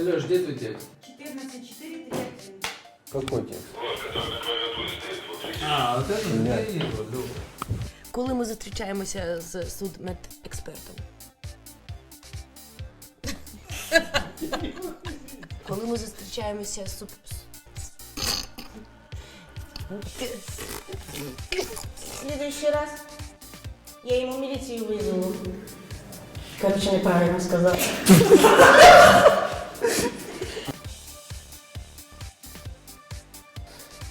Леш, где твой текст? 14.4.3.1. Какой текст? А, вот это Нет. я его, Лёва. Коли ми зустрічаємося з судмедекспертом? Коли ми зустрічаємося з суп... В следующий раз я ему милицию вызову. Короче, неправильно сказал.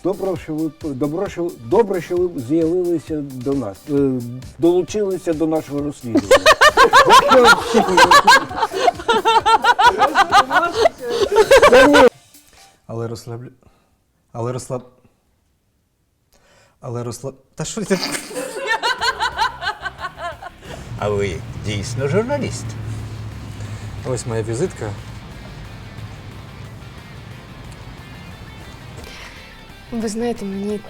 Добре, що ви добре, що добре, що ви з'явилися до нас, е, долучилися до нашого розслідування. Але розслаблю. Але розслаб. Але розслаб. Та що ти? А ви дійсно журналіст? Ось моя візитка. Ви знаєте, мені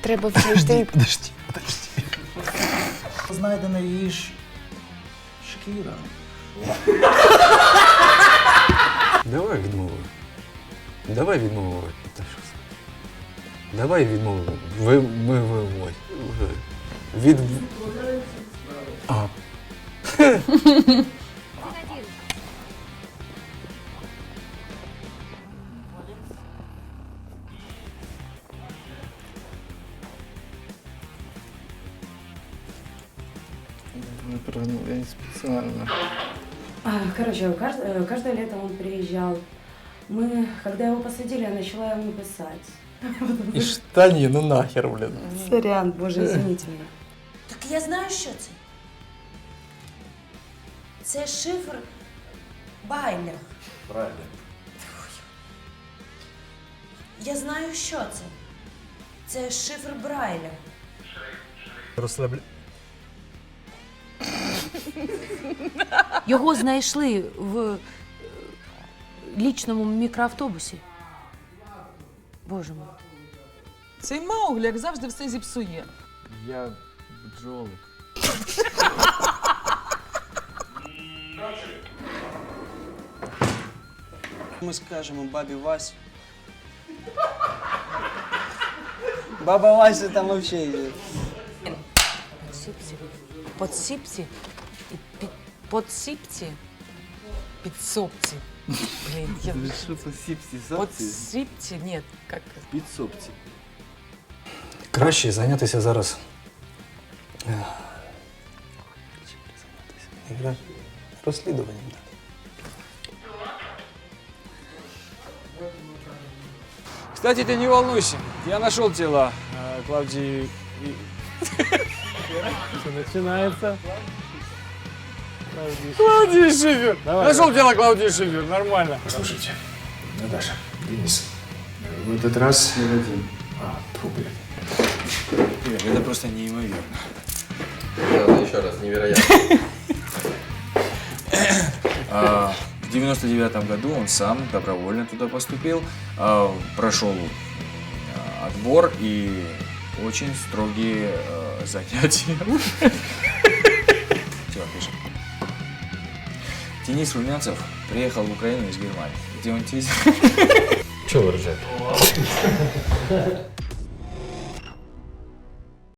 треба вже йти. Подожди, подожди. Знайдена її ж шкіра. Давай відмову. Давай відмову. Та що це? Давай відмову. Ви, ми виводь. Від... А. Я не спеціально. А, Короче, э, каждое лето он приезжал. Мы, когда его посадили, я начала ему писать. І штані, ну нахер, блін. Сорян, боже, извините меня. Так я знаю, що це. Це шифр Байля. Правильно. Я знаю, що це. Це шифр Брайля. Розслабля. Його знайшли в е, лічному мікроавтобусі. Боже мой. Цей Мауглі, як завжди, все зіпсує. Я бджолик. Ми скажемо бабі Васі. Баба Вася там вообще є. Подсипці. Подсипці. І під, подсипці. Підсопці. Блін, я... Що це сіпсі Подсипці? Ні, як... Підсобці. Краще зайнятися зараз. е, зайнятися. Розслідуванням. Кстати, ты не волнуйся. Я нашел тело э, Клавдии и... Начинается. Клавдии Шифер! Нашел тело Клавдии Шифер, нормально. Послушайте, Наташа, Денис, в этот раз не один. А, тьфу, блядь. Это просто неимоверно. Ладно, еще раз, невероятно. А, В 99 году он сам добровольно туда поступил, а, прошел а, отбор и очень строгие а, занятия. Денис Румянцев приехал в Украину из Германии, где он здесь? Чего вы ржете?